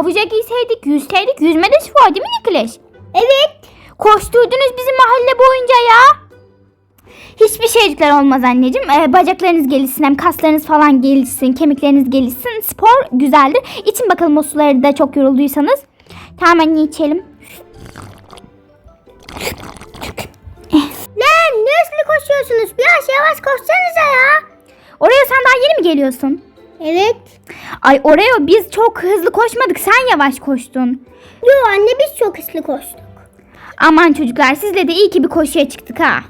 havuca giyseydik, yüzseydik. Yüzme de spor değil mi Nikleş? Evet. Koşturdunuz bizim mahalle boyunca ya. Hiçbir şeycikler olmaz anneciğim. Ee, bacaklarınız gelişsin hem kaslarınız falan gelişsin, kemikleriniz gelişsin. Spor güzeldir. İçin bakalım o suları da çok yorulduysanız. Tamam anne içelim. Lan ne hızlı koşuyorsunuz? Biraz yavaş koşsanıza ya. Oraya sen daha yeni mi geliyorsun? Evet. Ay oraya biz çok hızlı koşmadık. Sen yavaş koştun. Yo anne biz çok hızlı koştuk. Aman çocuklar sizle de iyi ki bir koşuya çıktık ha.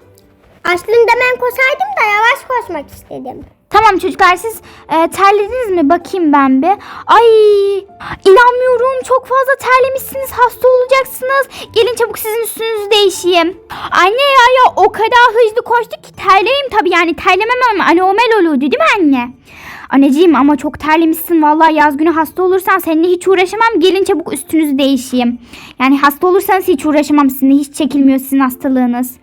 Aslında ben koşaydım da yavaş koşmak istedim. Tamam çocuklar siz e, terlediniz mi? Bakayım ben bir. Ay inanmıyorum çok fazla terlemişsiniz hasta olacaksınız. Gelin çabuk sizin üstünüzü değişeyim. Anne ya ya o kadar hızlı koştuk ki terleyeyim tabii yani terlemem ama anomel oluyordu değil mi anne? Anneciğim ama çok terlemişsin vallahi yaz günü hasta olursan seninle hiç uğraşamam. Gelin çabuk üstünüzü değişeyim. Yani hasta olursanız hiç uğraşamam sizinle hiç çekilmiyor sizin hastalığınız.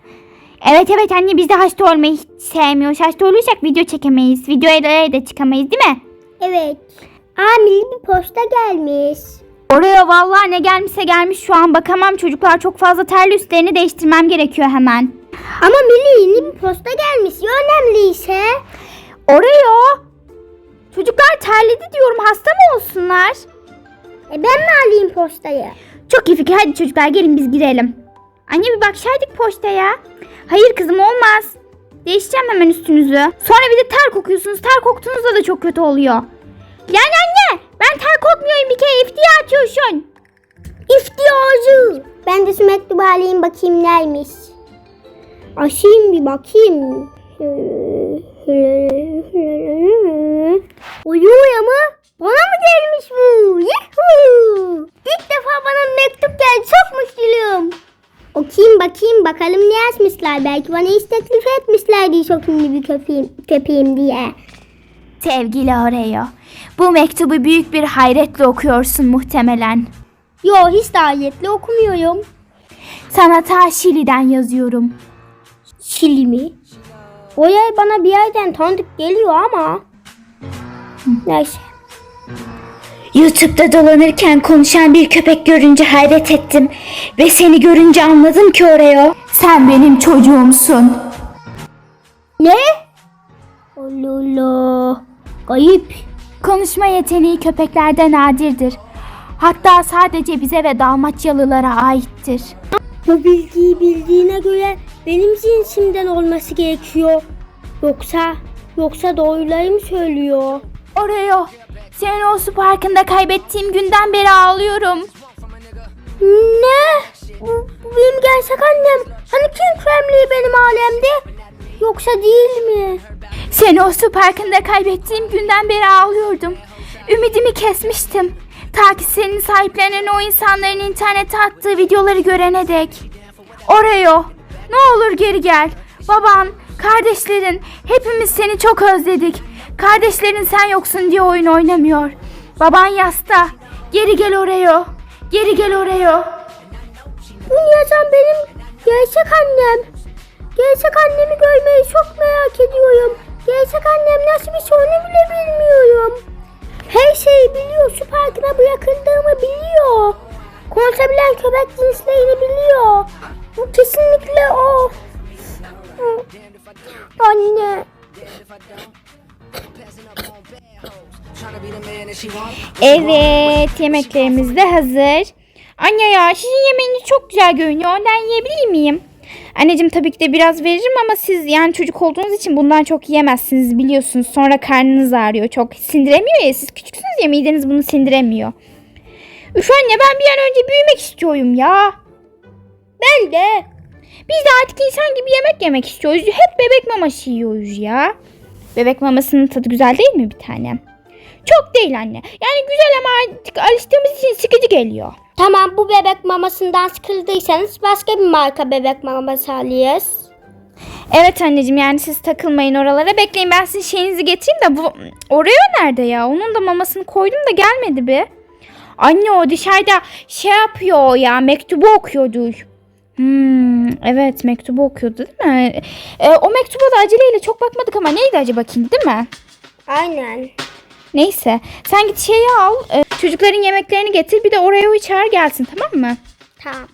Evet evet anne biz de hasta olmayı hiç sevmiyoruz. Hasta olursak video çekemeyiz. Videoya da, çıkamayız değil mi? Evet. Aa milli bir posta gelmiş. Oraya vallahi ne gelmişse gelmiş şu an bakamam. Çocuklar çok fazla terli üstlerini değiştirmem gerekiyor hemen. Ama milli yeni bir posta gelmiş. Ya önemliyse. Oraya Çocuklar terledi diyorum hasta mı olsunlar? E ben mi alayım postayı? Çok iyi fikir hadi çocuklar gelin biz girelim. Anne bir bakşaydık poştaya. Hayır kızım olmaz. Değişeceğim hemen üstünüzü. Sonra bir de ter kokuyorsunuz. Ter koktuğunuzda da çok kötü oluyor. Yani anne ben ter kokmuyorum bir kere iftira atıyorsun. İftiyacı. Ben de şu mektubu alayım bakayım neymiş. Açayım bir bakayım. Uyuyor ama bana mı gelmiş bu? Yuhuu. İlk defa bana mektup geldi. Çok mutluyum. Okuyayım bakayım bakalım ne yazmışlar. Belki bana iş teklif etmişlerdi çok ünlü bir köpeğim, köpeğim diye. Sevgili Oreo, bu mektubu büyük bir hayretle okuyorsun muhtemelen. Yo hiç de ayetle okumuyorum. Sana ta Şili'den yazıyorum. Şili mi? O yer bana bir yerden tanıdık geliyor ama. Neyse. YouTube'da dolanırken konuşan bir köpek görünce hayret ettim ve seni görünce anladım ki Oreo. Sen benim çocuğumsun. Ne? Allah Allah. Kayıp. Konuşma yeteneği köpeklerde nadirdir. Hatta sadece bize ve Dalmaçyalılara aittir. Bu bilgiyi bildiğine göre benim cinsimden olması gerekiyor. Yoksa, yoksa doğruları mı söylüyor? Oreo, seni o su parkında kaybettiğim günden beri ağlıyorum. Ne? Bu, bu benim gerçek annem. Hani kim kremliği benim alemde? Yoksa değil mi? Seni o su parkında kaybettiğim günden beri ağlıyordum. Ümidimi kesmiştim. Ta ki senin sahiplenen o insanların internete attığı videoları görene dek. Oreo, ne olur geri gel. Baban, kardeşlerin, hepimiz seni çok özledik. Kardeşlerin sen yoksun diye oyun oynamıyor. Baban yasta. Geri gel Oreo. Geri gel Oreo. Bunu yazan benim gerçek annem. Gerçek annemi görmeyi çok merak ediyorum. Gerçek annem nasıl bir şey onu bile bilmiyorum. Her şeyi biliyor. Su parkına bırakıldığımı biliyor. Konuşabilen köpek cinslerini biliyor. Bu kesinlikle o. Anne. Evet, yemeklerimiz de hazır. Anne ya, sizin yemeğiniz çok güzel görünüyor. Ondan yiyebilir miyim? Anneciğim tabii ki de biraz veririm ama siz yani çocuk olduğunuz için bundan çok yiyemezsiniz biliyorsunuz. Sonra karnınız ağrıyor çok. Sindiremiyor ya siz küçüksünüz ya mideniz bunu sindiremiyor. Üf anne ben bir an önce büyümek istiyorum ya. Ben de. Biz de artık insan gibi yemek yemek istiyoruz. Hep bebek maması yiyoruz ya. Bebek mamasının tadı güzel değil mi bir tanem? Çok değil anne. Yani güzel ama artık alıştığımız için sıkıcı geliyor. Tamam bu bebek mamasından sıkıldıysanız başka bir marka bebek maması alıyoruz. Evet anneciğim yani siz takılmayın oralara. Bekleyin ben sizin şeyinizi getireyim de bu Oreo nerede ya? Onun da mamasını koydum da gelmedi bir. Anne o dışarıda şey yapıyor ya mektubu okuyordu. Hmm, evet mektubu okuyordu değil mi? E, o mektuba da aceleyle çok bakmadık ama neydi acaba King değil mi? Aynen. Neyse sen git şeyi al. e, çocukların yemeklerini getir bir de oraya o çağır gelsin tamam mı? Tamam.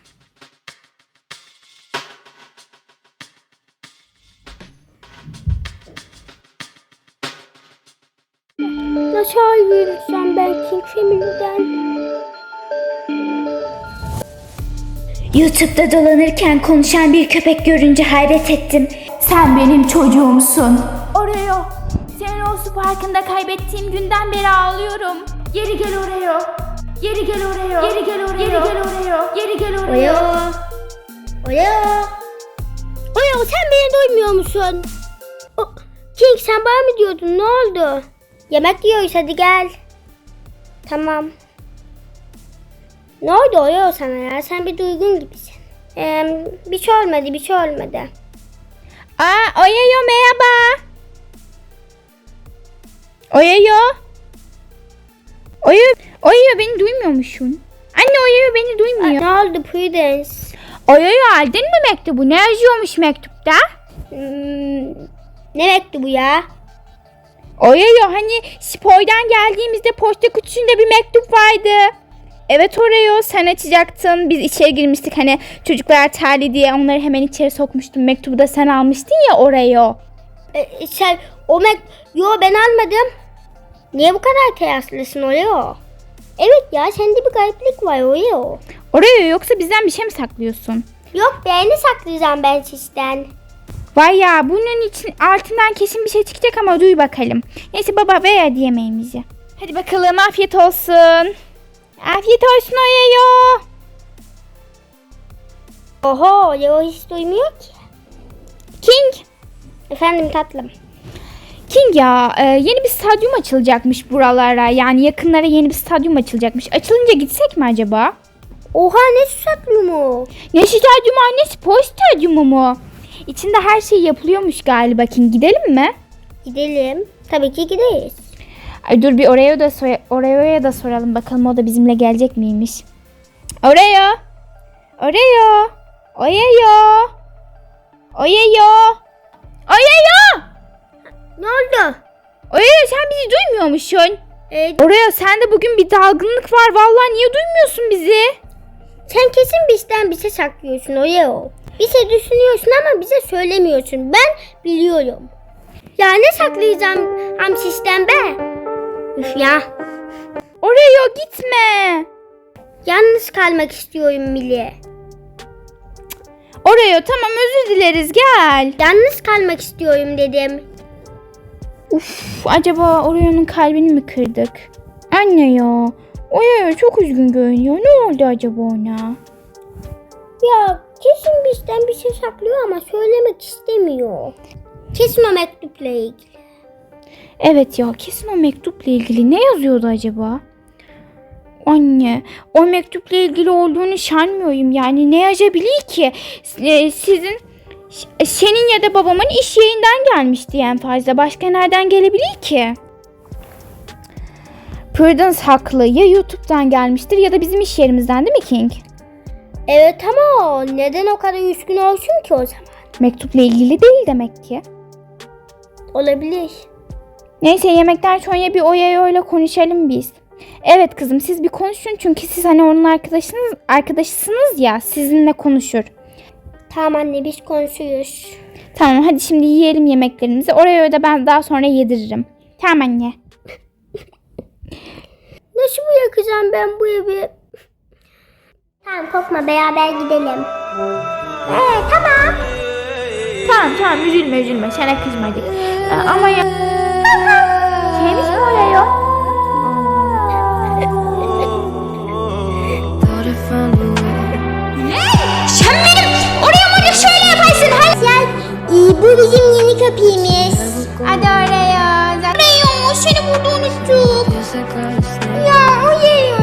Nasıl ayrılacağım ben King Family'den? YouTube'da dolanırken konuşan bir köpek görünce hayret ettim. Sen benim çocuğumsun. Oreo, o su parkında kaybettiğim günden beri ağlıyorum. Geri gel Oreo. Geri gel Oreo. Geri gel Oreo. Geri gel Oreo. Geri gel Oreo. Oyo. Oyo. Oyo sen beni duymuyor musun? O, King sen bana mı diyordun? Ne oldu? Yemek yiyoruz hadi gel. Tamam. Ne oldu Oyo sana ya? Sen bir duygun gibisin. Ee, bir şey olmadı bir şey olmadı. Aa, Oyayo merhaba. Oyayo. Oyayo, Oyayo beni duymuyormuşsun. Anne Oyayo beni duymuyor. Ne oldu Prudence? Oyayo aldın mı mektubu? Ne yazıyormuş mektupta? Hmm, ne mektubu ya? Oyayo hani spordan geldiğimizde posta kutusunda bir mektup vardı. Evet Oreo sen açacaktın. Biz içeri girmiştik hani çocuklar terli diye onları hemen içeri sokmuştum. Mektubu da sen almıştın ya Oreo. Ee, sen o mek... Yo ben almadım. Niye bu kadar teyaslısın Oyo? Evet ya sende bir gariplik var Oyo. Oreo yoksa bizden bir şey mi saklıyorsun? Yok beğeni saklayacağım ben sizden. Vay ya bunun için altından kesin bir şey çıkacak ama duy bakalım. Neyse baba ver hadi yemeğimizi. Hadi bakalım afiyet olsun. Afiyet olsun Oreo. Oho Oyo hiç duymuyor ki. King. Efendim tatlım. King ya e, yeni bir stadyum açılacakmış buralara. Yani yakınlara yeni bir stadyum açılacakmış. Açılınca gitsek mi acaba? Oha ne susatlı mu? Ne stadyumu anne spor stadyumu mu? İçinde her şey yapılıyormuş galiba King. Gidelim mi? Gidelim. Tabii ki gideriz. Ay dur bir Oreo'ya da, sor- Oreo'ya da soralım bakalım o da bizimle gelecek miymiş? Oreo. Oreo. Oreo. Oreo. Oreo. Ne oldu? Oreo sen bizi duymuyormuşsun. Ee, Oreo sende bugün bir dalgınlık var. Vallahi niye duymuyorsun bizi? sen kesin bizden bir şey saklıyorsun Oyo. Bir şey düşünüyorsun ama bize söylemiyorsun. Ben biliyorum. Ya ne saklayacağım hem sizden be? Üf ya. Oreo gitme. Yalnız kalmak istiyorum Mili. Oreo tamam özür dileriz gel. Yalnız kalmak istiyorum dedim. Uf acaba Oreo'nun kalbini mi kırdık? Anne ya. Oreo çok üzgün görünüyor. Ne oldu acaba ona? Ya kesin bizden bir şey saklıyor ama söylemek istemiyor. Kesin o mektupla ilgili. Evet ya kesin o mektupla ilgili ne yazıyordu acaba? Anne o mektupla ilgili olduğunu sanmıyorum yani ne yazabilir ki? E, sizin senin ya da babamın iş yerinden gelmişti en fazla. Başka nereden gelebilir ki? Prudence haklı. Ya YouTube'dan gelmiştir ya da bizim iş yerimizden değil mi King? Evet ama neden o kadar üzgün olsun ki o zaman? Mektupla ilgili değil demek ki. Olabilir. Neyse yemekten sonra bir Oyayo ile konuşalım biz. Evet kızım siz bir konuşun çünkü siz hani onun arkadaşınız arkadaşısınız ya sizinle konuşur. Tamam anne biz konuşuyoruz. Tamam hadi şimdi yiyelim yemeklerimizi. Oraya da ben daha sonra yediririm. Tamam anne. Nasıl bırakacağım ben bu evi? Tamam korkma beraber gidelim. Ee, tamam. Tamam tamam üzülme üzülme sana kızmadık. Ee, ama ya... Şeymiş mi Oyayo? Thought bu bizim yeni köpeğimiz. Hadi oraya. Oraya seni burada unuttuk. Ya Oyayo.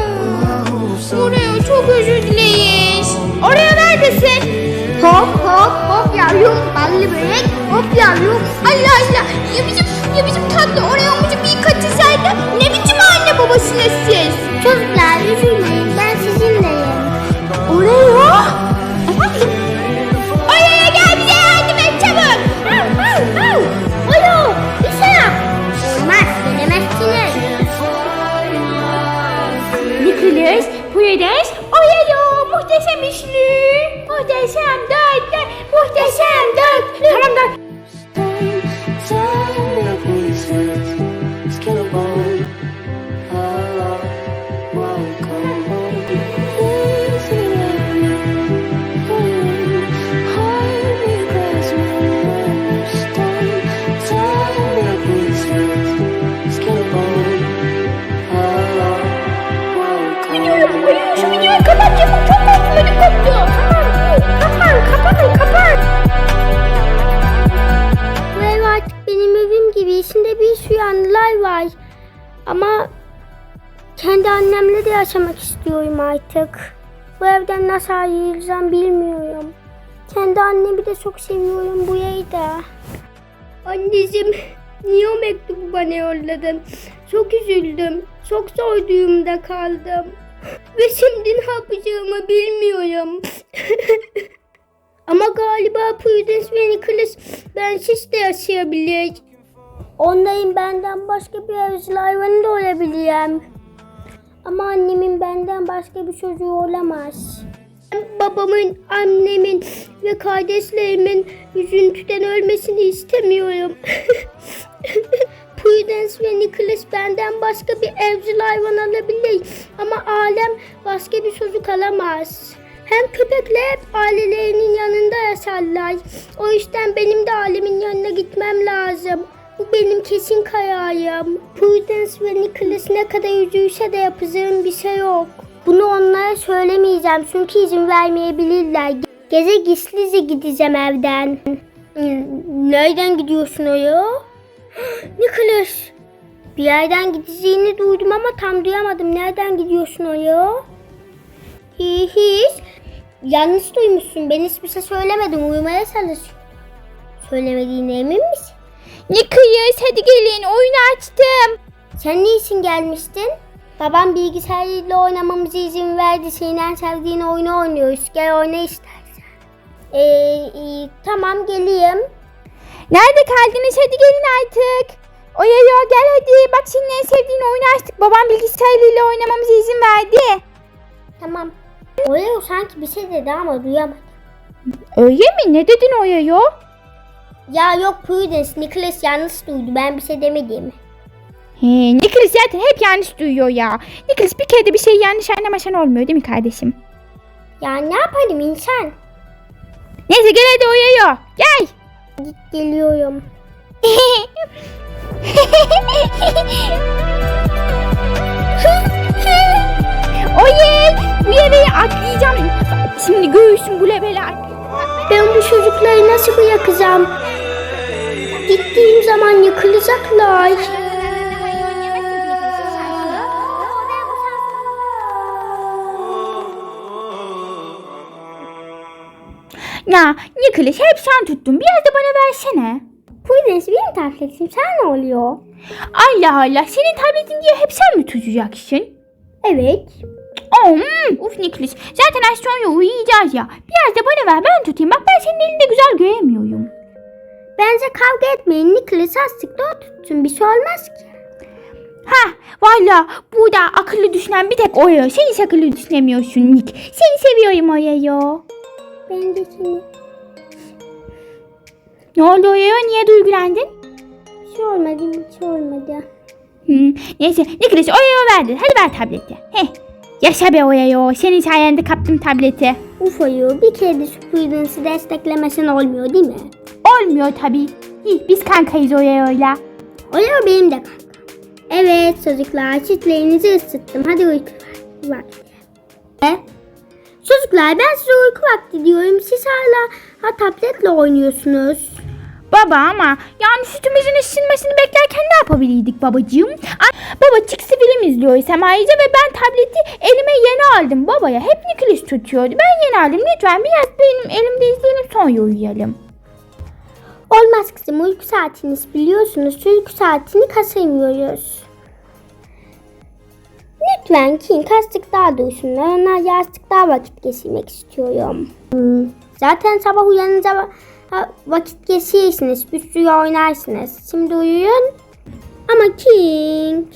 Oraya çok özür dileriz. Oraya neredesin? Hop hop hop yavrum ballı börek hop yavrum. Allah Allah. Ya bizim, ya bizim tatlı oraya amca bir kaçırsaydı ne biçim anne babasınız siz? Çocuklar üzülmeyin ben sizinleyim. Oraya. İstiyorum artık. Bu evden nasıl ayrılacağım bilmiyorum. Kendi annemi de çok seviyorum bu da. Anneciğim niye o mektubu bana yolladın? Çok üzüldüm. Çok zor durumda kaldım. Ve şimdi ne yapacağımı bilmiyorum. Ama galiba Prudence ve Nicholas bensiz de yaşayabilir. Onların benden başka bir evcil hayvanı da olabilirim. Ama annemin benden başka bir çocuğu olamaz. Babamın, annemin ve kardeşlerimin üzüntüden ölmesini istemiyorum. Prudence ve Nicholas benden başka bir evcil hayvan alabilir ama alem başka bir çocuk alamaz. Hem köpekler hep ailelerinin yanında yaşarlar. O yüzden benim de alemin yanına. Bu benim kesin kararım. Prudence ve Nicholas ne kadar üzülse de yapacağım bir şey yok. Bunu onlara söylemeyeceğim çünkü izin vermeyebilirler. Gece gizlice gideceğim evden. Nereden gidiyorsun oraya? Nicholas. Bir yerden gideceğini duydum ama tam duyamadım. Nereden gidiyorsun oraya? Hiç. Yanlış duymuşsun. Ben hiçbir şey söylemedim. Uyumaya çalışıyorum. Söylemediğine emin misin? Nicholas hadi gelin oyunu açtım. Sen niçin gelmiştin? Babam bilgisayarıyla oynamamıza izin verdi. Senin en sevdiğin oyunu oynuyoruz. Gel oyna istersen. Ee, iyi, tamam geleyim. Nerede kaldınız hadi gelin artık. Oya ya gel hadi. Bak senin en sevdiğin oyunu açtık. Babam bilgisayarıyla oynamamıza izin verdi. Tamam. Oraya sanki bir şey dedi ama duyamadım. Öyle mi? Ne dedin Oya ya? Ya yok Prudence, Nicholas yanlış duydu. Ben bir şey demedim. He, Nicholas zaten hep yanlış duyuyor ya. Nicholas bir kere de bir şey yanlış anlamasan olmuyor değil mi kardeşim? Ya ne yapalım insan? Neyse gel hadi ya. Gel. Git geliyorum. Oye bu yere atlayacağım. Şimdi göğüsüm bu leveler. Ben bu çocukları nasıl bırakacağım? Gittiğim zaman yıkılacaklar. Ya Nicholas hep sen tuttun. Biraz da bana versene. Prudence benim tabletim. Sen ne oluyor? Allah Allah senin tabletin diye hep sen mi tutacaksın? Evet. Oh, hmm, uf Nicholas zaten az sonra uyuyacağız ya. Biraz da bana ver ben tutayım. Bak ben senin elinde güzel göremiyorum. Bence kavga etmeyin. Nicholas astıkta o tutsun. Bir şey olmaz ki. Ha valla burada akıllı düşünen bir tek Oya. Sen hiç akıllı düşünemiyorsun Nick. Seni seviyorum Oya ya. Ben de seni. Ne oldu Oya? Niye duygulandın? Bir şey olmadı. Bir şey olmadı. Hmm, neyse Nicholas Oya'ya verdi. Hadi ver tableti. Heh. Yaşa be Oya ya. Senin sayende kaptım tableti. Uf ayı bir kere de Prudence'ı desteklemesen olmuyor değil mi? Olmuyor tabii. Hi, biz kankayız Oya'yla. Oluyor benim de kanka. Evet çocuklar çitlerinizi ısıttım. Hadi uyku vakti. E? Çocuklar ben size uyku vakti diyorum. Siz hala ha, tabletle oynuyorsunuz. Baba ama yani sütümüzün ısınmasını beklerken ne yapabilirdik babacığım? Ay, baba çıksı film izliyor Sem ayrıca ve ben tableti elime yeni aldım babaya. Hep Nicholas tutuyordu. Ben yeni aldım. Lütfen biraz benim elimde izleyelim sonra uyuyalım. Olmaz kızım uyku saatiniz biliyorsunuz. Uyku saatini kasamıyoruz. Lütfen King kastık daha duysunlar. Onlar yastık daha vakit geçirmek istiyorum. Hmm, Zaten sabah uyanınca ha- vakit geçirirsiniz. Bir sürü oynarsınız. Şimdi uyuyun. Ama King...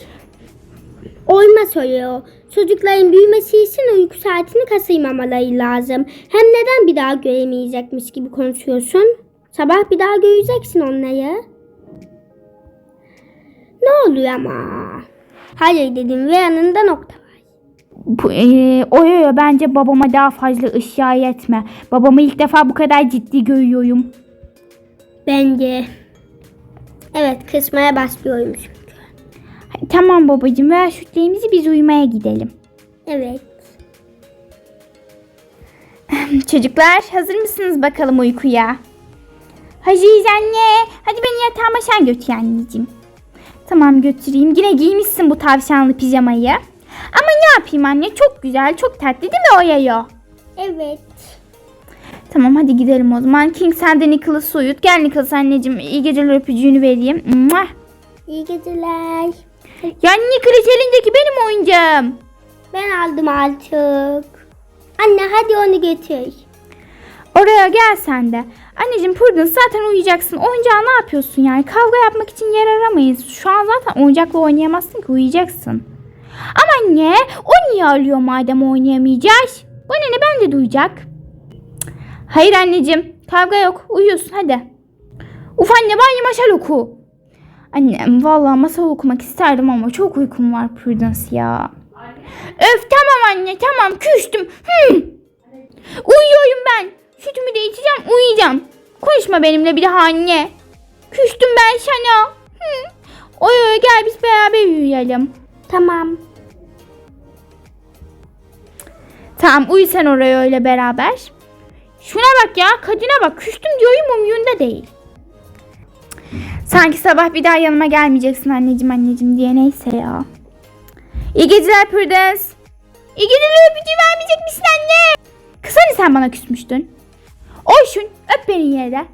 Oyma soruyor. Çocukların büyümesi için uyku saatini kasırmamaları lazım. Hem neden bir daha göremeyecekmiş gibi konuşuyorsun? Sabah bir daha göreceksin onları. Ne oluyor ama? Hayır dedim ve yanında nokta e, oyo bence babama daha fazla ışığa etme. Babamı ilk defa bu kadar ciddi görüyorum. Bence. Evet kısmaya başlıyorum çünkü. Tamam babacığım ver sütlerimizi biz uyumaya gidelim. Evet. Çocuklar hazır mısınız bakalım uykuya? Hazırız anne. Hadi beni yatağıma sen götür anneciğim. Tamam götüreyim. Yine giymişsin bu tavşanlı pijamayı. Ama ne yapayım anne? Çok güzel, çok tatlı değil mi o yayo? Evet. Tamam hadi gidelim o zaman. King sen de Nicholas'ı uyut. Gel Nicholas anneciğim iyi geceler öpücüğünü vereyim. Mua. İyi geceler. Ya Nicholas elindeki benim oyuncağım. Ben aldım artık. Anne hadi onu götür. Oraya gel sen de. Anneciğim Prudence zaten uyuyacaksın. Oyuncağı ne yapıyorsun yani? Kavga yapmak için yer aramayız. Şu an zaten oyuncakla oynayamazsın ki uyuyacaksın. Ama anne o niye alıyor madem oynayamayacağız? Bana ne ben de duyacak. Hayır anneciğim kavga yok uyuyorsun hadi. Uf anne ben masal oku. Annem vallahi masal okumak isterdim ama çok uykum var Prudence ya. Öf tamam anne tamam küstüm. Hmm. Uyuyorum ben. Sütümü de içeceğim uyuyacağım. Konuşma benimle bir daha anne. Küstüm ben sana. Hı. Oy oy gel biz beraber uyuyalım. Tamam. Tamam uyu sen oraya öyle beraber. Şuna bak ya kadına bak küstüm diyorum umyunda değil. Sanki sabah bir daha yanıma gelmeyeceksin anneciğim anneciğim diye neyse ya. İyi geceler Prudence. İyi geceler öpücüğü vermeyecek misin anne? Kız hani sen bana küsmüştün? Oyşun öp beni yine de.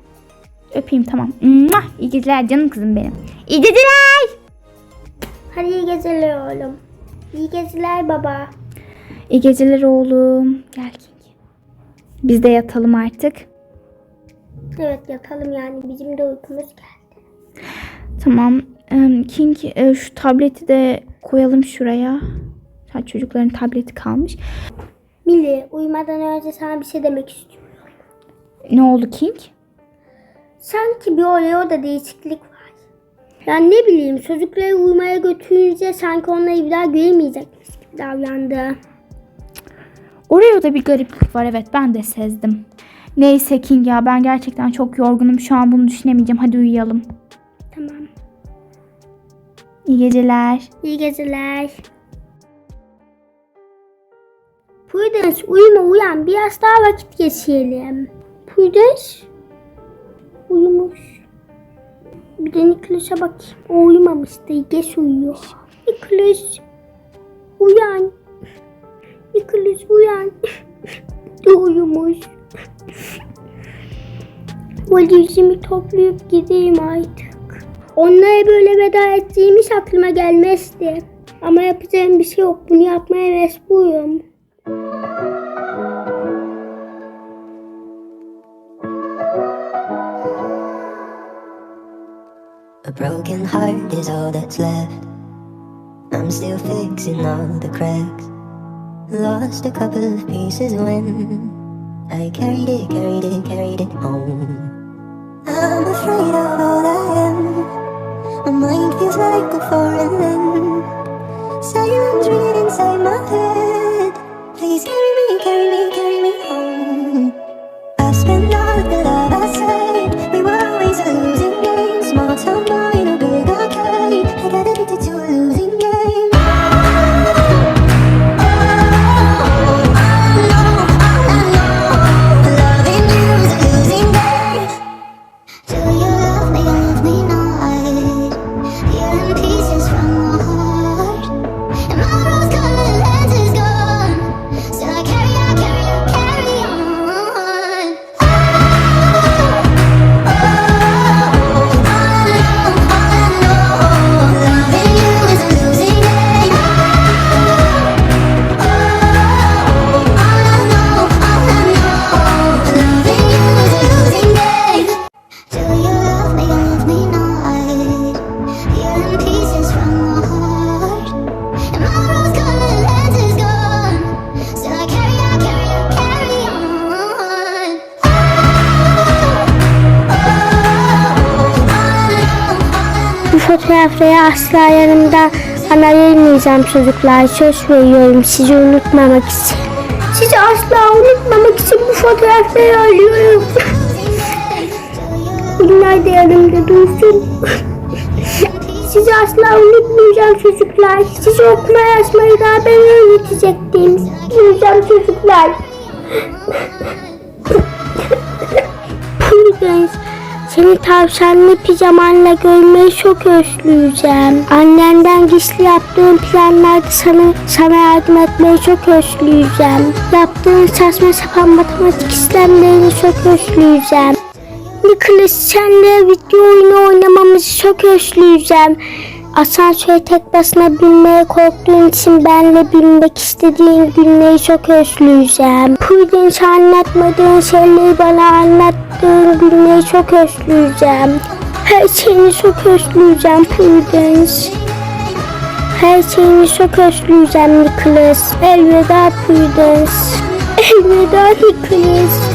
Öpeyim tamam. Mwah, İyi geceler canım kızım benim. İyi geceler. Hadi iyi geceler oğlum. İyi geceler baba. İyi geceler oğlum. Gel King. Biz de yatalım artık. Evet yatalım yani bizim de uykumuz geldi. Tamam. King e, şu tableti de koyalım şuraya. Çocukların tableti kalmış. Mili uyumadan önce sana bir şey demek istiyorum. Ne oldu King? Sanki bir oraya da değişiklik var. Yani ne bileyim çocukları uyumaya götürünce sanki onları bir daha göremeyecekmiş gibi davrandı. Oraya da bir gariplik var evet ben de sezdim. Neyse King ya ben gerçekten çok yorgunum. Şu an bunu düşünemeyeceğim. Hadi uyuyalım. Tamam. İyi geceler. İyi geceler. Prudence uyuma uyan biraz daha vakit geçirelim. Prudence uyumuş. Bir de Nicholas'a bakayım. O uyumamıştı. Geç uyuyor. Nicholas uyan. Nicholas uyan. uyumuş. Valizimi toplayıp gideyim artık. Onlara böyle veda ettiğimiz aklıma gelmezdi. Ama yapacağım bir şey yok. Bunu yapmaya mecburum. A broken heart is all that's left. I'm still fixing all the cracks. Lost a couple of pieces when I carried it, carried it, carried it home. I'm afraid of all I am. My mind feels like a foreign land. Silence ringing inside my head. Fotoğrafları asla yanımda ana ayırmayacağım çocuklar. Söz veriyorum sizi unutmamak için. Sizi asla unutmamak için bu fotoğrafları alıyorum. Bunlar da yanımda dursun. Sizi asla unutmayacağım çocuklar. Sizi okuma yazmayı daha ben öğretecektim. Unutmayacağım çocuklar. Prudence, Seni tavşanlı pijamanla görmeyi çok özleyeceğim. Annenden gizli yaptığın planlarda sana, sana yardım etmeyi çok özleyeceğim. Yaptığın saçma sapan matematik işlemlerini çok özleyeceğim. Nicholas senle video oyunu oynamamızı çok özleyeceğim. Asansöre tek başına binmeye korktuğun için benle binmek istediğin günleri çok özleyeceğim. Prudence anlatmadığın şeyleri bana anlattığın günleri çok özleyeceğim. Her şeyini çok özleyeceğim Prudence. Her şeyini çok özleyeceğim Nicholas. Elveda Prudence. Elveda Nicholas.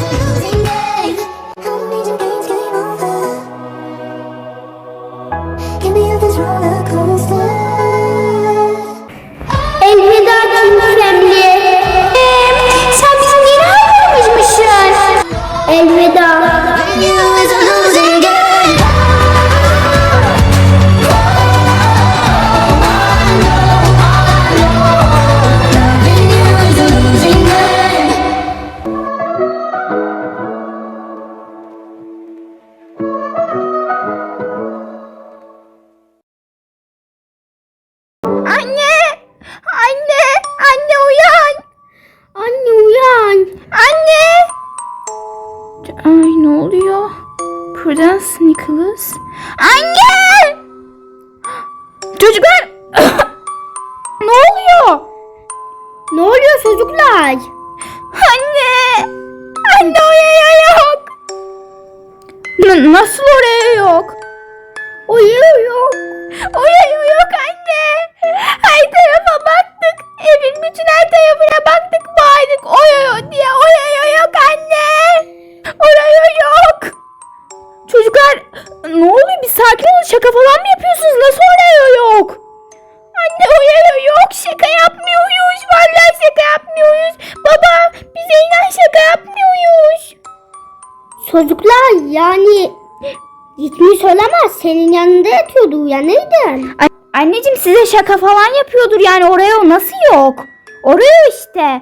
Çocuklar! ne oluyor? Ne oluyor çocuklar? Anne! Anne oraya yok. N- nasıl oraya yok? Uyuyor yok. Oraya yok anne. Her tarafa baktık. Evin bütün her tarafına baktık bağırdık. Oraya diye oraya yok anne. Oraya yok. Çocuklar ne oluyor bir sakin olun şaka falan mı Çocuklar yani gitmiş olamaz. Senin yanında yatıyordu. Uyanıydın. Anneciğim size şaka falan yapıyordur yani oraya o nasıl yok? Oraya işte.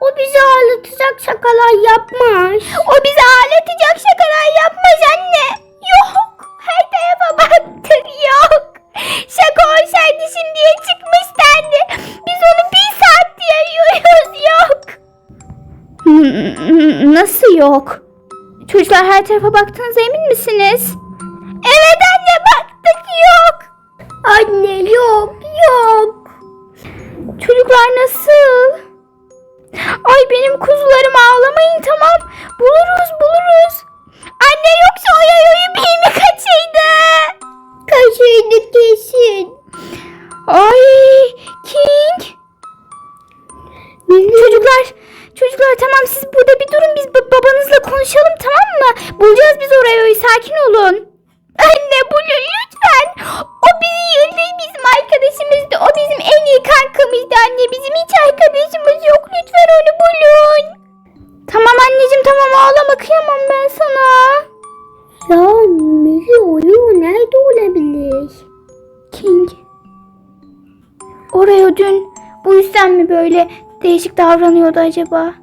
O bizi ağlatacak şakalar yapmaz. O bizi ağlatacak şakalar yapmaz anne. Yok. Her tarafa baktık yok. Şaka olsaydı şimdiye çıkmışlardı. Biz onu bir saat diye yiyoruz yok. Nasıl yok? Çocuklar her tarafa baktığınıza emin misiniz? Evet anne baktık yok. Anne yok yok. Çocuklar nasıl? Ay benim kuzularım ağlamayın tamam. Buluruz buluruz. Anne yoksa o yayoyu bir mi kaçıydı? Kaşıydı kesin. Ay King. Çocuklar çocuklar tamam siz burada bir durun biz ba- babanızla konuşalım tamam mı? Bulacağız biz o yayoyu sakin olun. Anne bulun lütfen. Davranıyordu acaba?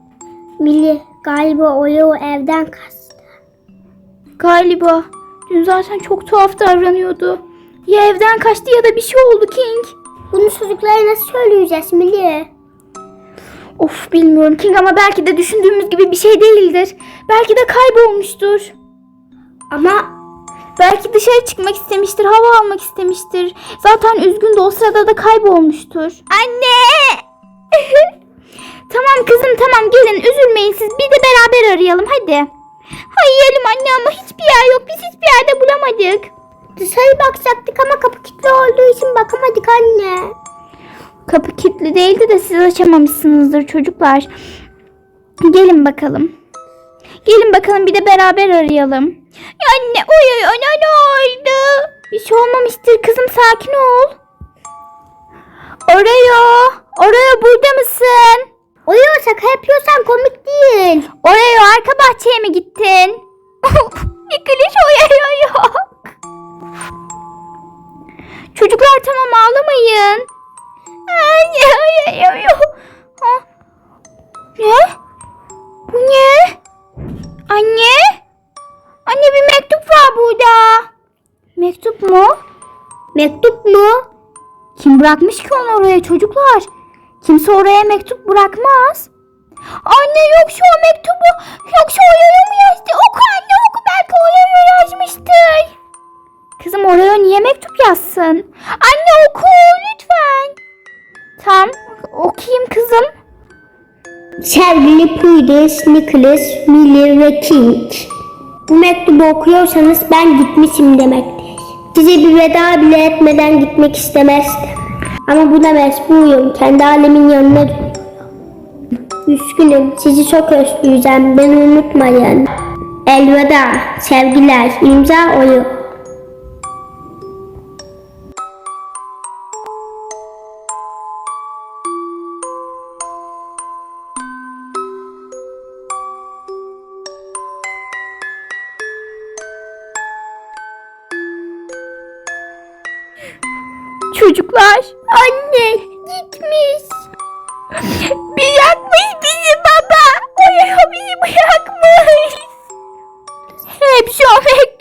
Mili galiba Oreo evden kaçtı. Galiba. Dün zaten çok tuhaf davranıyordu. Ya evden kaçtı ya da bir şey oldu King. Bunu çocuklara nasıl söyleyeceğiz Mili? Of bilmiyorum King ama belki de düşündüğümüz gibi bir şey değildir. Belki de kaybolmuştur. Ama Belki dışarı çıkmak istemiştir, hava almak istemiştir. Zaten üzgün de o sırada da kaybolmuştur. Anne! tamam kızım tamam gelin üzülmeyin siz bir de beraber arayalım hadi. Hayır anne ama hiçbir yer yok biz hiçbir yerde bulamadık. dışarı bakacaktık ama kapı kilitli olduğu için bakamadık anne. Kapı kilitli değildi de siz açamamışsınızdır çocuklar. Gelin bakalım. Gelin bakalım bir de beraber arayalım. Ya anne oy oy ana ne oldu? Bir şey olmamıştır kızım sakin ol. Oraya, oraya burada mısın? Oreo şaka yapıyorsan komik değil. Oraya arka bahçeye mi gittin? Yıkılış oraya yok. Çocuklar tamam ağlamayın. Oraya yok. Ha? Ne? Bu ne? Anne? Anne bir mektup var burada. Mektup mu? Mektup mu? Kim bırakmış ki onu oraya çocuklar? Kimse oraya mektup bırakmaz. Anne yoksa o mektubu yoksa oraya mı yazdı? Oku anne oku belki oraya yazmıştır. Kızım oraya niye mektup yazsın? Anne oku lütfen. Tamam okuyayım kızım. Sevgili Prudence, Nicholas, Miller ve King. Bu mektubu okuyorsanız ben gitmişim demektir. Size bir veda bile etmeden gitmek istemezdim. Ama buna mecburum. Kendi alemin yanına. Üzgünüm. Sizi çok özleyeceğim. Beni unutmayın. Elveda. Sevgiler. İmza oyu. Çocuklar. Anne gitmiş. Bırakmış bizi baba. Oraya bizi bırakmış. Hep yüzünden.